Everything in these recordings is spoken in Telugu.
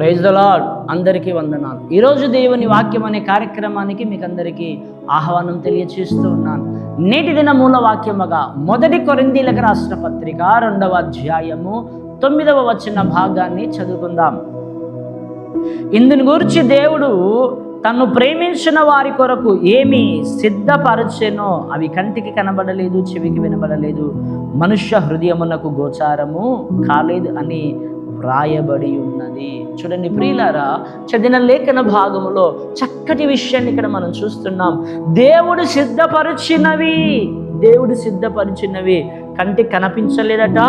ప్రైజ్ ద లాడ్ అందరికీ వందనాలు. ఈరోజు దేవుని వాక్యం అనే కార్యక్రమానికి మీకు అందరికీ ఆహ్వానం తెలియచేస్తూ ఉన్నాను. నేటి దిన మూల వాక్యముగా మొదటి కొరిందీలకు రాసిన పత్రిక రెండవ అధ్యాయము తొమ్మిదవ వచ్చిన భాగాన్ని చదువుకుందాం. ఇందుని గురించి దేవుడు తను ప్రేమించిన వారి కొరకు ఏమి సిద్ధపరచెనో అవి కంటికి కనబడలేదు చెవికి వినబడలేదు. మనుష్య హృదయమునకు గోచారము కాలేదు అని వ్రాయబడి ఉన్నది చూడండి ప్రియులారా చదివిన లేఖన భాగములో చక్కటి విషయాన్ని ఇక్కడ మనం చూస్తున్నాం. దేవుడు సిద్ధపరిచినవి దేవుడు సిద్ధపరిచినవి. కంటి కనిపించలేదట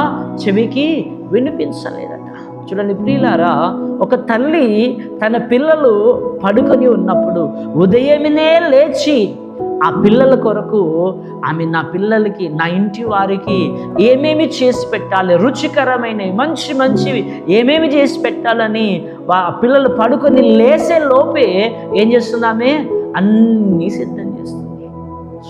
చెవికి వినిపించలేదట. చూడండి ప్రియులారా ఒక తల్లి తన పిల్లలు పడుకొని ఉన్నప్పుడు ఉదయమినే లేచి ఆ పిల్లల కొరకు ఆమె నా పిల్లలకి నా ఇంటి వారికి ఏమేమి చేసి పెట్టాలి రుచికరమైనవి మంచి మంచివి ఏమేమి చేసి పెట్టాలని ఆ పిల్లలు పడుకొని లేసే లోపే ఏం చేస్తున్నామే అన్నీ సిద్ధం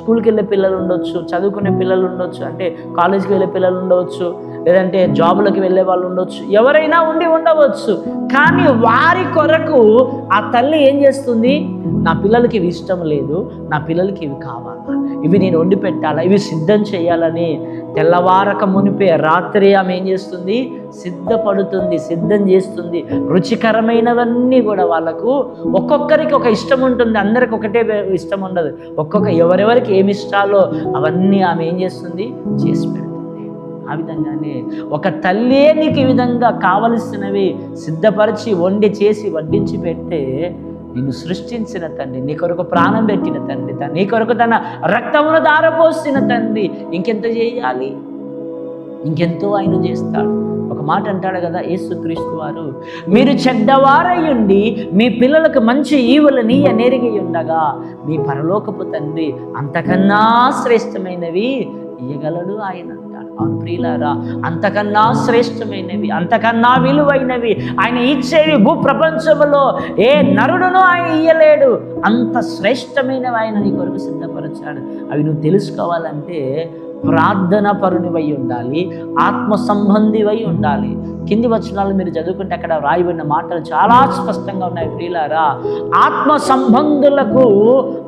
స్కూల్కి వెళ్ళే పిల్లలు ఉండొచ్చు చదువుకునే పిల్లలు ఉండొచ్చు అంటే కాలేజీకి వెళ్ళే పిల్లలు ఉండవచ్చు లేదంటే జాబులకి వెళ్ళే వాళ్ళు ఉండొచ్చు ఎవరైనా ఉండి ఉండవచ్చు. కానీ వారి కొరకు ఆ తల్లి ఏం చేస్తుంది? నా పిల్లలకి ఇవి ఇష్టం లేదు నా పిల్లలకి ఇవి కావాలా? ఇవి నేను వండి పెట్టాలా ఇవి సిద్ధం చేయాలని తెల్లవారక మునిపే రాత్రి ఆమె ఏం చేస్తుంది? సిద్ధపడుతుంది సిద్ధం చేస్తుంది. రుచికరమైనవన్నీ కూడా వాళ్ళకు ఒక్కొక్కరికి ఒక ఇష్టం ఉంటుంది. అందరికి ఒకటే ఇష్టం ఉండదు. ఒక్కొక్క ఎవరెవరికి ఏమి ఇష్టాలో అవన్నీ ఆమె ఏం చేస్తుంది? చేసి పెడుతుంది. ఆ విధంగానే ఒక తల్లే నీకు ఈ విధంగా కావలసినవి సిద్ధపరిచి వండి చేసి వడ్డించి పెడితే నిన్ను సృష్టించిన తండ్రి నీ కొరకు ప్రాణం పెట్టిన తండ్రి తన నీ కొరకు తన రక్తమును దారపోసిన తండ్రి. ఇంకెంత చేయాలి? ఇంకెంతో ఆయన చేస్తాడు. ఒక మాట అంటాడు కదా యేసుక్రీస్తు వారు మీరు చెడ్డవారయ్యుండి మీ పిల్లలకు మంచి ఈవులని నెరిగి ఉండగా మీ పరలోకపు తండ్రి అంతకన్నా శ్రేష్టమైనవి ఇయ్యగలడు ఆయన అంటాడు. అవును ప్రియులారా అంతకన్నా శ్రేష్టమైనవి అంతకన్నా విలువైనవి ఆయన ఇచ్చేవి భూ ప్రపంచంలో ఏ నరుడును ఆయన ఇయ్యలేడు. అంత శ్రేష్టమైనవి ఆయన నీ కొరకు సిద్ధపరచాడు. అవి నువ్వు తెలుసుకోవాలంటే ప్రార్థన పరునివై ఉండాలి ఆత్మ సంబంధివై ఉండాలి. కింది వచనాలు మీరు చదువుకుంటే అక్కడ రాయబడిన మాటలు చాలా స్పష్టంగా ఉన్నాయి ప్రియులారా. ఆత్మ సంబంధులకు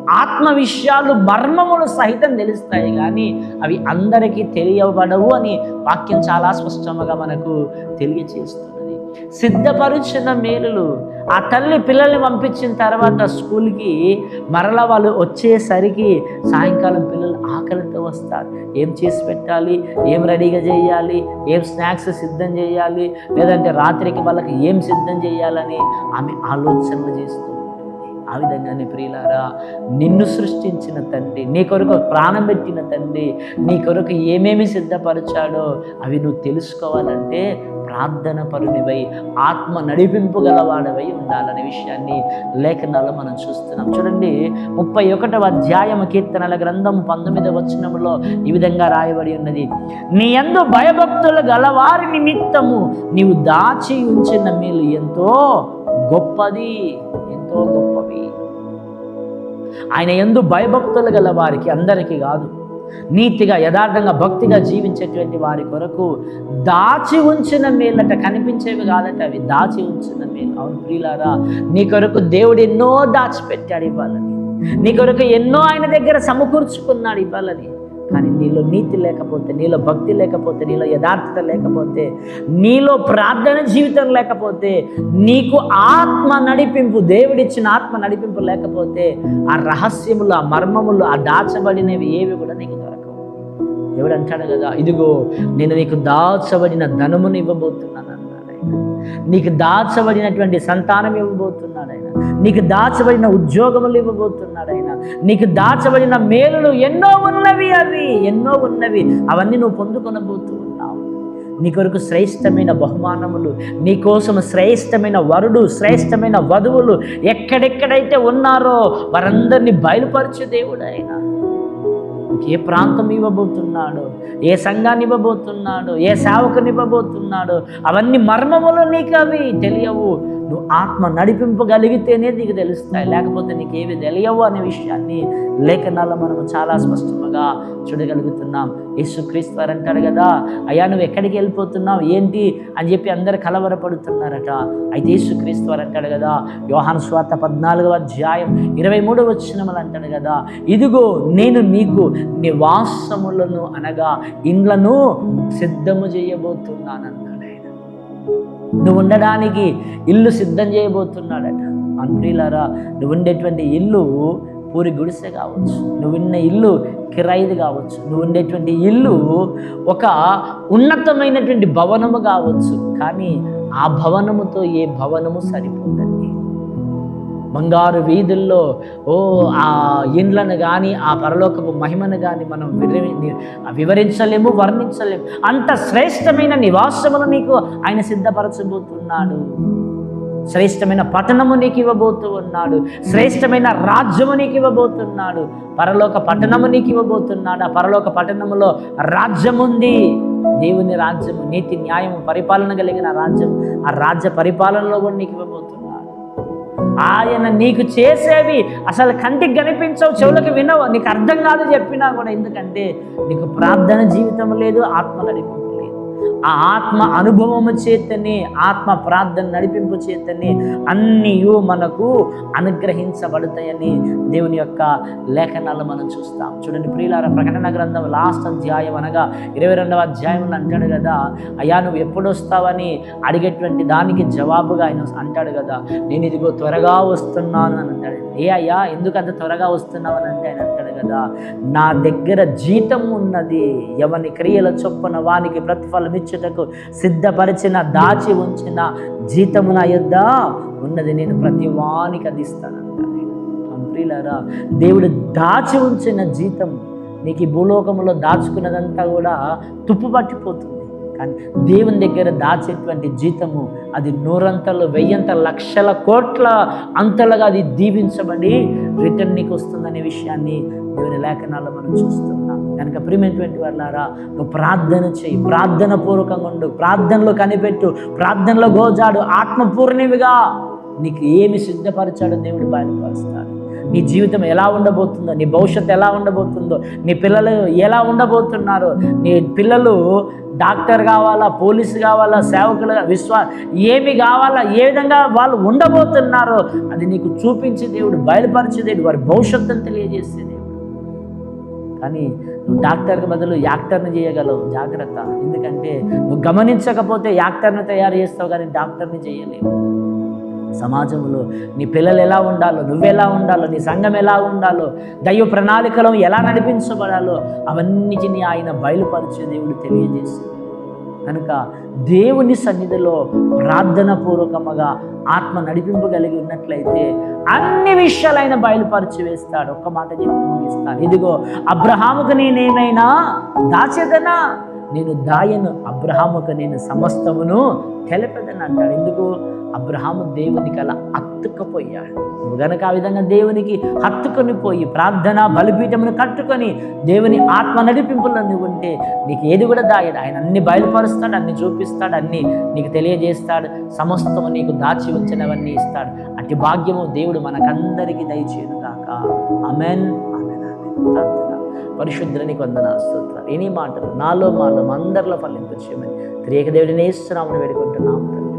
ఆత్మ విషయాలు మర్మములు సహితం తెలుస్తాయి కానీ అవి అందరికీ తెలియబడవు అని వాక్యం చాలా స్పష్టంగా మనకు తెలియచేస్తున్నది. సిద్ధపరిచిన మేలులు ఆ తల్లి పిల్లల్ని పంపించిన తర్వాత స్కూల్కి మరల వాళ్ళు వచ్చేసరికి సాయంకాలం పిల్లలు ఆకలి వస్తారు. ఏం చేసి పెట్టాలి? ఏం రెడీగా చేయాలి? ఏం స్నాక్స్ సిద్ధం చేయాలి? లేదంటే రాత్రికి వాళ్ళకి ఏం సిద్ధం చేయాలని ఆమె ఆలోచనలు చేస్తూ ఆ విధంగానే ప్రియులారా నిన్ను సృష్టించిన తండ్రి నీ కొరకు ప్రాణం పెట్టిన తండ్రి నీ కొరకు ఏమేమి సిద్ధపరిచాడో అవి నువ్వు తెలుసుకోవాలంటే ప్రార్థన పరునివై ఆత్మ నడిపింపు గలవాడవై ఉండాలనే విషయాన్ని లేఖనాల్లో మనం చూస్తున్నాం. చూడండి ముప్పై ఒకటవ అధ్యాయం కీర్తనల గ్రంథం పంతొమ్మిదవ వచనంలో ఈ విధంగా రాయబడి ఉన్నది. నీ ఎందు భయభక్తులు గలవారి నిమిత్తము నీవు దాచి ఉంచిన మేలు ఎంతో గొప్పది ఎంతో గొప్పవి. ఆయన ఎందు భయభక్తులు గల వారికి అందరికీ కాదు. నీతిగా యథార్థంగా భక్తిగా జీవించేటువంటి వారి కొరకు దాచి ఉంచిన మేలట కనిపించేవి కాదట అవి దాచి ఉంచిన మేలు. అవును ప్రియులారా నీ కొరకు దేవుడు ఎన్నో దాచిపెట్టాడు ఇవ్వాలని. నీ కొరకు ఎన్నో ఆయన దగ్గర సమకూర్చుకున్నాడు ఇవ్వాలని. కానీ నీలో నీతి లేకపోతే నీలో భక్తి లేకపోతే నీలో యథార్థత లేకపోతే నీలో ప్రార్థన జీవితం లేకపోతే నీకు ఆత్మ నడిపింపు దేవుడిచ్చిన ఆత్మ నడిపింపు లేకపోతే ఆ రహస్యములు ఆ మర్మములు ఆ దాచబడినవి ఏవి కూడా నీకు దొరకవు. దేవుడు అంటాడు కదా ఇదిగో నేను నీకు దాచబడిన ధనమును ఇవ్వబోతున్నాను అన్నాడు. నీకు దాచబడినటువంటి సంతానం ఇవ్వబోతున్నాడు ఆయన. నీకు దాచబడిన ఉద్యోగములు ఇవ్వబోతున్నాడు ఆయన. నీకు దాచబడిన మేలులు ఎన్నో ఉన్నవి అవి ఎన్నో ఉన్నవి. అవన్నీ నువ్వు పొందుకొనబోతూ ఉన్నావు. నీ కొరకు శ్రేష్టమైన బహుమానములు నీ కోసం శ్రేష్టమైన వరుడు శ్రేష్టమైన వధువులు ఎక్కడెక్కడైతే ఉన్నారో వారందరినీ బయలుపరచు దేవుడు ఆయన. నీకు ఏ ప్రాంతం ఇవ్వబోతున్నాడు? ఏ సంఘాన్ని ఇవ్వబోతున్నాడు? ఏ సేవకుని ఇవ్వబోతున్నాడు? అవన్నీ మర్మములు నీకు అవి తెలియవు. నువ్వు ఆత్మ నడిపింపగలిగితేనే నీకు తెలుస్తాయి. లేకపోతే నీకు ఏవి తెలియవు అనే విషయాన్ని లేఖనాల్లో మనము చాలా స్పష్టంగా చూడగలుగుతున్నాం. యేసుక్రీస్తు వారు అంటారు కదా అయ్యా నువ్వు ఎక్కడికి వెళ్ళిపోతున్నావు? ఏంటి? అని చెప్పి అందరు కలవరపడుతున్నారట. అయితే యేసుక్రీస్తు వారు అంటాడు కదా యోహాను స్వాత పద్నాలుగవ అధ్యాయం ఇరవై మూడు వచ్చినములు అంటాడు కదా ఇదిగో నేను మీకు నివాసములను అనగా ఇండ్లను సిద్ధము చేయబోతున్నానన్నాడు ఆయన. నువ్వు ఉండడానికి ఇల్లు సిద్ధం చేయబోతున్నాడట. అంప్రిలరా నువ్వు ఉండేటువంటి ఇల్లు ఊరి గుడిసె కావచ్చు నువ్వు ఉన్న ఇల్లు కిరాయిది కావచ్చు నువ్వు ఉండేటువంటి ఇల్లు ఒక ఉన్నతమైనటువంటి భవనము కావచ్చు కానీ ఆ భవనముతో ఏ భవనము సరిపోదండి. బంగారు వీధుల్లో ఓ ఆ ఇండ్లను కానీ ఆ పరలోకపు మహిమను కానీ మనం వివరించలేము వర్ణించలేము. అంత శ్రేష్టమైన నివాసములు నీకు ఆయన సిద్ధపరచబోతున్నాడు. శ్రేష్టమైన పట్టణము నీకు ఇవ్వబోతూ ఉన్నాడు. శ్రేష్టమైన రాజ్యము నీకు ఇవ్వబోతున్నాడు. పరలోక పట్టణము నీకు ఇవ్వబోతున్నాడు. ఆ పరలోక పట్టణములో రాజ్యముంది. దేవుని రాజ్యము నీతి న్యాయము పరిపాలన కలిగిన రాజ్యం ఆ రాజ్య పరిపాలనలో కూడా నీకు ఇవ్వబోతున్నాడు. ఆయన నీకు చేసేవి అసలు కంటికి కనిపించవు చెవులకు వినవు. నీకు అర్థం కాదు చెప్పినా కూడా. ఎందుకంటే నీకు ప్రార్థన జీవితం లేదు ఆత్మ నడిపింపు లేదు ఆ ఆత్మ అనుభవము చేతనే ఆత్మ ప్రార్థన నడిపింపు చేతనే అన్నీ మనకు అనుగ్రహించబడతాయని దేవుని యొక్క లేఖనాలు మనం చూస్తాం. చూడండి ప్రియులార ప్రకటన గ్రంథం లాస్ట్ అధ్యాయం అనగా ఇరవై రెండవ అధ్యాయం అంటాడు కదా అయ్యా నువ్వు ఎప్పుడు వస్తావని అడిగేటువంటి దానికి జవాబుగా ఆయన అంటాడు కదా నేను ఇదిగో త్వరగా వస్తున్నాను అని అంటాడు. ఏ అయ్యా ఎందుకు అంత త్వరగా వస్తున్నావు అని అంటే ఆయన అంటాడు కదా నా దగ్గర జీతం ఉన్నది ఎవని క్రియల చొప్పున వానికి ప్రతిఫలం ఇచ్చి ఇచ్చుటకు సిద్ధపరిచిన దాచి ఉంచిన జీతము నా యొద్ద ఉన్నది నేను ప్రతి వానికి అందిస్తానంటాడు దేవుడు దాచి ఉంచిన జీతం నీకు ఈ భూలోకంలో దాచుకున్నదంతా కూడా తుప్పు పట్టిపోతుంది. కానీ దేవుని దగ్గర దాచేటువంటి జీతము అది నూరంతలు వెయ్యంత లక్షల కోట్ల అంతలుగా అది దీవించబడి రిటర్న్ నీకు వస్తుందనే విషయాన్ని దేవుని లేఖనాల్లో మనం చూస్తున్నాం కనుక ప్రియమైనటువంటి వాళ్ళారా నువ్వు ప్రార్థన చేయి ప్రార్థన పూర్వకంగా ఉండు ప్రార్థనలో కనిపెట్టు ప్రార్థనలో గోజాడు ఆత్మపూర్ణివిగా నీకు ఏమి సిద్ధపరచాడో దేవుడు బయలుపరుస్తాడు. నీ జీవితం ఎలా ఉండబోతుందో నీ భవిష్యత్తు ఎలా ఉండబోతుందో నీ పిల్లలు ఎలా ఉండబోతున్నారు నీ పిల్లలు డాక్టర్ కావాలా పోలీసు కావాలా సేవకులు విశ్వా ఏమి కావాలా ఏ విధంగా వాళ్ళు ఉండబోతున్నారో అది నీకు చూపించే దేవుడు బయలుపరిచే దేవుడు వారి భవిష్యత్తును తెలియజేసే దేవుడు. కానీ నువ్వు డాక్టర్కి బదులు యాక్టర్ని చేయగలవు. జాగ్రత్త. ఎందుకంటే నువ్వు గమనించకపోతే యాక్టర్ని తయారు చేస్తావు కానీ డాక్టర్ని చేయలేవు. సమాజంలో నీ పిల్లలు ఎలా ఉండాలో నువ్వెలా ఉండాలో నీ సంఘం ఎలా ఉండాలో దైవ ప్రణాళికలో ఎలా నడిపించబడాలో అవన్నిటిని ఆయన బయలుపరిచే దేవుడు తెలియజేసి కనుక దేవుని సన్నిధిలో ప్రార్థన పూర్వకముగా ఆత్మ నడిపింపు కలిగి ఉన్నట్లయితే అన్ని విషయాలైన బయలుపరిచి వేస్తాడు. ఒక్క మాట చెప్పి ముగిస్తాను. ఇదిగో అబ్రహాముకు నేనేమైనా దాచేదనా? నేను దాయను అబ్రహాముకు నేను సమస్తమును తెలిపెదను అంటాడు ఎందుకు? అబ్రహాము దేవునికి అలా హత్తుకుపోయాడు నువ్వు గనక ఆ విధంగా దేవునికి హత్తుకొని పోయి ప్రార్థన బలిపీఠమును కట్టుకొని దేవుని ఆత్మ నడిపింపులో నువ్వు ఉంటే నీకు ఏది కూడా దాయడు ఆయన అన్ని బయలుపరుస్తాడు అన్ని చూపిస్తాడు అన్ని నీకు తెలియజేస్తాడు. సమస్తము నీకు దాచి ఉంచినవన్నీ ఇస్తాడు. అటు భాగ్యము దేవుడు మనకందరికీ దయచేయను కాక అమెన్ అమెన్ అమెన్ పరిశుద్ధులని కొందన స్తోత్రాలు. ఎనీ మాటలు నాలో మాలో అందరిలో ఫలింపు చేయమని త్రియక దేవుడిని వేస్తున్నామని వేడుకుంటున్నాము